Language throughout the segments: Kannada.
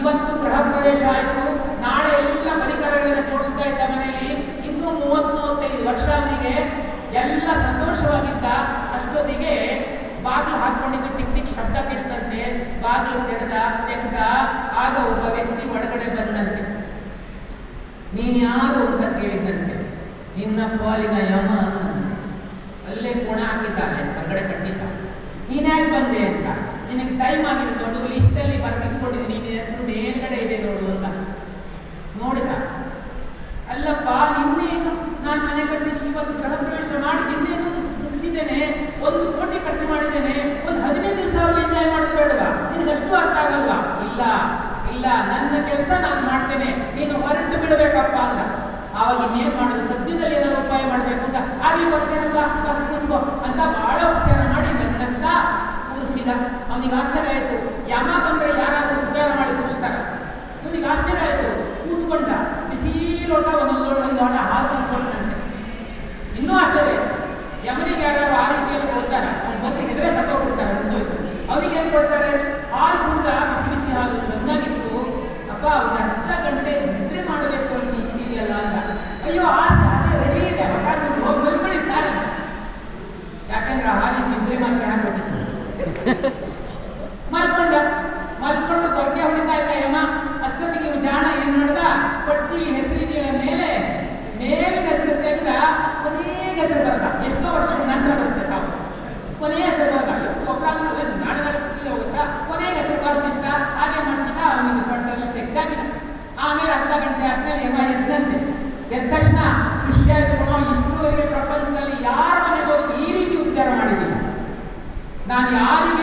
ಇವತ್ತು ಗೃಹ ಪ್ರವೇಶ ಆಯಿತು. ನಾಳೆ ಎಲ್ಲ ಪರಿಕರಗಳನ್ನ ತೋರಿಸ್ತಾ ಇದ್ದ ಮನೆಯಲ್ಲಿ ಇನ್ನು ಮೂವತ್ ಮೂವತ್ತೈದು ವರ್ಷ ಅವನಿಗೆ ಎಲ್ಲ ಸಂತೋಷವಾಗಿದ್ದ ಅಷ್ಟೊತ್ತಿಗೆ ಬಾಗಿಲು ಹಾಕೊಂಡಿದ್ದು ಟಿಕ್ ಟಿಕ್ ಶಬ್ದ ಕೇಳಿದಂತೆ ಬಾಗಿಲು ತೆರೆದ, ತೆಗೆದ, ಆಗ ಒಬ್ಬ ವ್ಯಕ್ತಿ ಒಳಗಡೆ ಬಂದಂತೆ. ನೀನ್ ಯಾರು ಅಂತ ಕೇಳಿದಂತೆ ನಿನ್ನ ಪಾಲಿನ ಯಮ ಅಲ್ಲೇ ಕೋಣ ಹಾಕಿದ್ದಾನೆ ಹೊರಗಡೆ ಕಟ್ಟಿದ್ದ ನೀನ್ಯಾಕೆ ಬಂದೆ ಅಂತ? ನಿನಗೆ ಟೈಮ್ ಆಗಿದೆ ಕೆಲಸ ನಾನು ಮಾಡ್ತೇನೆ, ನೀನು ಹೊರಟು ಬಿಡಬೇಕಪ್ಪ ಅಂತ. ಆವಾಗ ಇನ್ನೇನು ಮಾಡೋದು? ಸದ್ಯದಲ್ಲಿ ಏನಾದ್ರು ಉಪಾಯ ಮಾಡಬೇಕು ಅಂತ. ಆಗಲಿ ಬರ್ತೇನಪ್ಪ? ಕೂತ್ಕೋ. ಅಂತ ಬಹಳ ಉಪಚಾರ ಮಾಡಿ ಬಂದಂತ ಕೂರಿಸಿದ. ಅವನಿಗೆ ಆಶ್ಚರ್ಯ ಆಯಿತು. ಯಮ ಬಂದ್ರೆ ಯಾರಾದರೂ ಉಪಚಾರ ಮಾಡಿ ಕೂರಿಸ್ತಾರ? ಇವನಿಗೆ ಆಶ್ಚರ್ಯ ಆಯಿತು. ಕೂತ್ಕೊಂಡ, ಬಿಸಿ ಲೋಟ ಒಂದೊಂದು ಲೋಟ, ಒಂದು ಲೋಟ ಹಾಲು ತಿಳ್ಕೊಂಡಂತೆ ಇನ್ನೂ ಆಶ್ಚರ್ಯ. ಯಮನಿಗೆ ಯಾರು ಆ ರೀತಿಯಲ್ಲಿ ಅರ್ಧ ಗಂಟೆ ಆದ್ಮೇಲೆ ಯಮ ಎದ್ದಂತೆ ಎದ್ದ ತಕ್ಷಣ ಖುಷಿ ಆಯ್ತು ಇಷ್ಟುವರೆಗೆ ಪ್ರಪಂಚದಲ್ಲಿ ಯಾರ ಮನೆ ಹೋಗಿ ಈ ರೀತಿ ಉಚ್ಚಾರ ಮಾಡಿದ್ದೀನಿ. ನಾನು ಯಾರಿಗೆ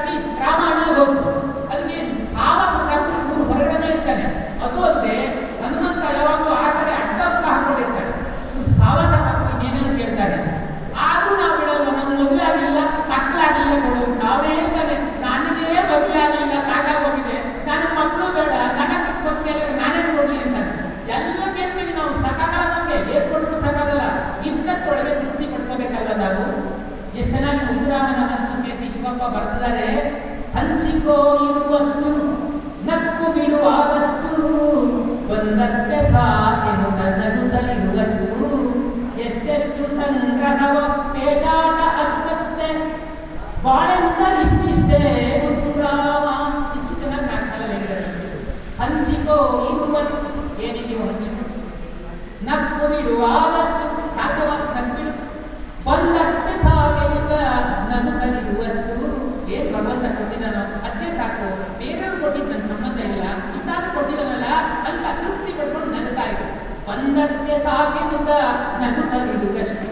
సాక్షి రామాను ನಕ್ಕೋ ಇರುವಷ್ಟು ನಕ್ಕು ಬಿಡುವಾದಷ್ಟು, ಬಂದಷ್ಟೇ ಸಾಕೆನು ನನ್ನನ್ನು ತಲೆಯುವಷ್ಟು. ಎಷ್ಟೆಷ್ಟು ಸಂಗ್ರಹವ ಪೇಜಾಟ ಅಷ್ಟಷ್ಟೇ ಬಾಳೆಂದರೆ ಇಷ್ಟಿಷ್ಟೇ ಮುದ್ದುರಾಮ ಇಷ್ಟು ಚೆನ್ನಾಗಿ ನಾಲ್ಕು ಹೇಳಿದ್ದಾರೆ ಹಂಚಿಕೋ ಇರುವಷ್ಟು ಏನಿದೆಯೋ ಹಂಚಿಕೋ. ನಕ್ಕು ಬಿಡುವಾದಷ್ಟು ಕೊಟ್ಟಿದ್ದಾನೋ ಅಷ್ಟೇ ಸಾಕು. ಬೇರೆಯವ್ರು ಕೊಟ್ಟಿದ್ದು ನನ್ನ ಸಂಬಂಧ ಇಲ್ಲ. ಇಷ್ಟಾದ್ರೂ ಕೊಟ್ಟಿದ್ದಾನಲ್ಲ, ಅಂತ ತೃಪ್ತಿ ಪಡ್ಕೊಂಡು ನಗುತ್ತಾ ಇದ್ರು. ಒಂದಷ್ಟೇ ಸಾಕಿನಿಂದ ನಗುತ್ತಾ ಇರುವುದಷ್ಟೇ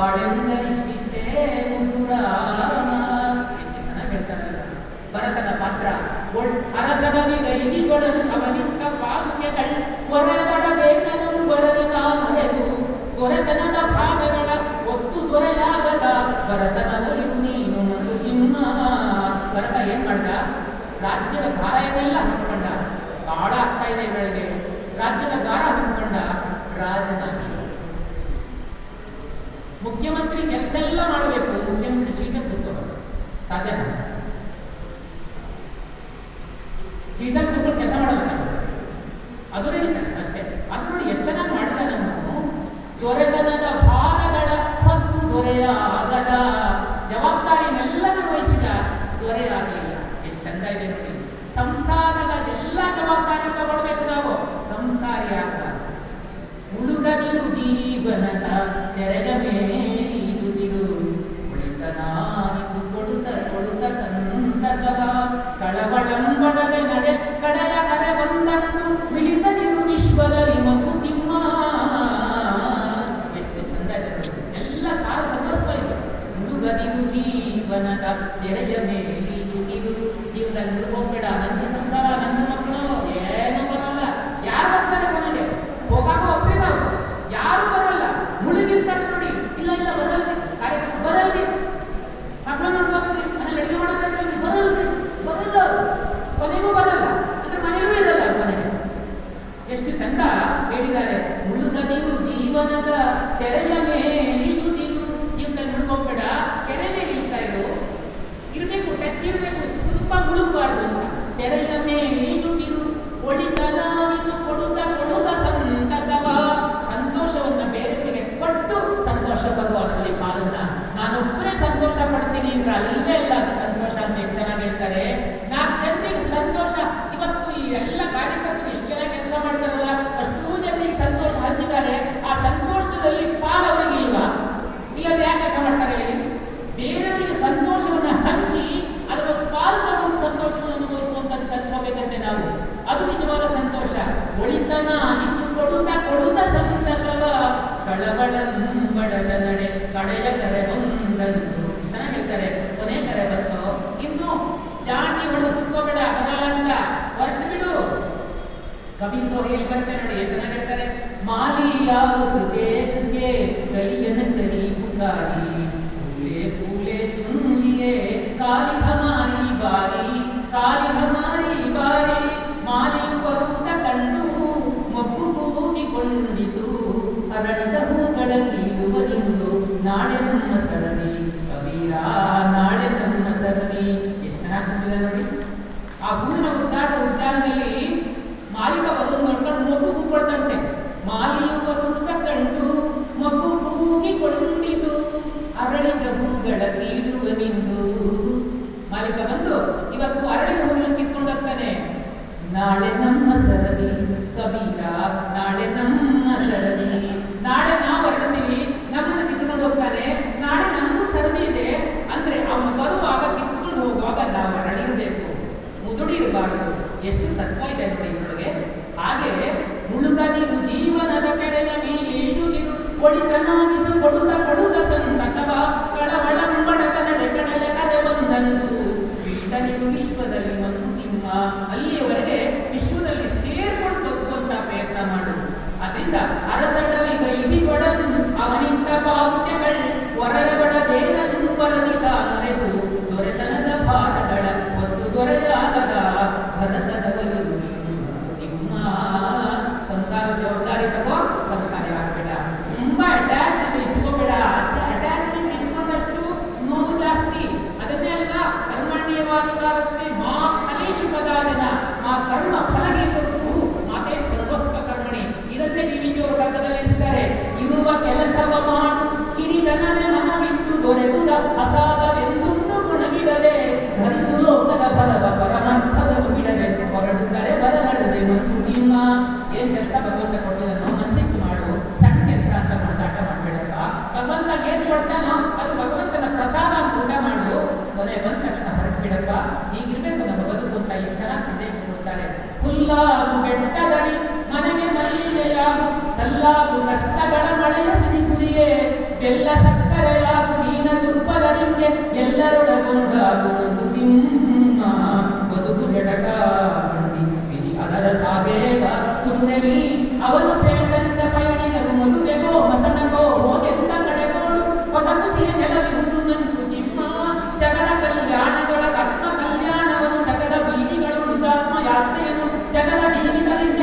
ಬಾಳೆಂದ ಇಷ್ಟಿಷ್ಟೇ ಒಂದು ಹೇಳ್ತಾರೆ ಭರತನ ಪಾತ್ರ ಅರಸನಲ್ಲಿ ಗೈದಿಗಳನ್ನು ಅವನಿಂದ ಪಾದುಕೆಗಳು ಹೊರಗಡಬೇಕನು ಬರದ ಕಾದಲೆದು ಹೊರತನದ ಭಾಗಗಳ ಒತ್ತು ದೊರೆಯಾಗದ. ಭರತನ ಒಲಿದು ನೀನು ಮತ್ತು ನಿಮ್ಮ. ರಾಜ್ಯದ ಭಾರ ಎಲ್ಲ ಹಾಕೊಂಡ ಬಹಳ ಆಗ್ತಾ ಇದೆ ಕೆಲಸ ಎಲ್ಲ ಮಾಡಬೇಕು. ಉದ್ಯಮ ಬಿಡಿಸಲಿಕ್ಕೆ ಕೂತ್ಕೋಬೇಕು ಸಾಧ್ಯ ಸೀತಾ ಕೂತ್ಕೊಂಡು ಕೆಲಸ ಮಾಡಬೇಕು ಅದು ನಡೀತಾರೆ ಅಷ್ಟೇ. ಅದು ನೋಡಿ ಎಷ್ಟು ಚೆನ್ನಾಗಿ ಮಾಡಿದ್ದಾನೆ ನಾನು ದೊರೆತನದ ಭಾಗಗಳ ಮತ್ತು ದೊರೆಯ ಅಗದ ಜವಾಬ್ದಾರಿನೆಲ್ಲ ನಿರ್ವಹಿಸಿದ ದೊರೆ ಆಗಲಿಲ್ಲ. ಎಷ್ಟು ಚಂದ ಇದೆ ನೋಡಿ. ಸಂಸಾರದ ಎಲ್ಲ ಜವಾಬ್ದಾರಿ ತಗೊಳ್ಬೇಕು ನಾವು. ಸಂಸಾರಿ ಆಗ ಮುಳುಗದಿರು ಜೀವನದ ತೆರೆದ ಮೇಲೆ ಜನ ಹೇಳ್ತಾರೆ, ಮಾಲಿ ಯಾವುದು ಕಲಿಯನ ಕಲಿ ಪುಕಾರಿ, ಪೂಲೆ ಪೂಲೆ ಕಾಲಿ ಹಮಾರಿ ಬಾರಿ ಕಾಲಿ ಹಮಾರಿ ಬಾರಿ ಮಾಲಿ ಕಂಡು, ಮಗ್ಗು ಕೂಗಿಕೊಂಡಿತು ಅರಳಿದ ಹೂಗಳ ನಾಳೆ ನಮ್ಮ ಸರದಿ, ಕಬೀರ, ನಾಳೆ ನಮ್ಮ ಸರದಿ. ಎಷ್ಟು ಚೆನ್ನಾಗಿ ನೋಡಿ. ಆ ಹೂವಿನ ಉದ್ಯಾನದಲ್ಲಿ ವಿಶ್ವದಲ್ಲಿ ಮತ್ತು ನಿಮ್ಮ ಅಲ್ಲಿಯವರೆಗೆ ವಿಶ್ವದಲ್ಲಿ ಸೇರ್ಕೊಂಡು ಹೋಗುವಂತ ಪ್ರಯತ್ನ ಮಾಡುವುದು. ಅದರಿಂದ ಅರಸ ಬೆಲ್ಲ ಸಕ್ಕರೆಯಾಗು, ನೀನ ದುರ್ಬಲರಿಂಗೆ ಎಲ್ಲರೊಳಗೊಂಡಾಗುವುದು ನಿಮ್ಮ ಬದುಕು ಜಡಕ ಅದರ ಸಾಗೇವ ಕುದುರೆಲಿ ಅವನು ಬೇಡಂತ ಪಯಣಿಗರು ಮದುವೆಗೋ ಮಸಣಗೋ ಕಡೆಗೋಳು ಕಡೆಗೋಡು ಒದಗುಸಿಯ ಕೆಲವಿರುವುದು ನಂತು ನಿಮ್ಮ ಜಗದ ಕಲ್ಯಾಣದೊಳಗ ಆತ್ಮ ಕಲ್ಯಾಣವನ್ನು ಜಗದ ಬೀದಿಗಳು ಆತ್ಮ ಯಾತ್ರೆಯನ್ನು ಜಗದ ಜೀವಿತದಿಂದ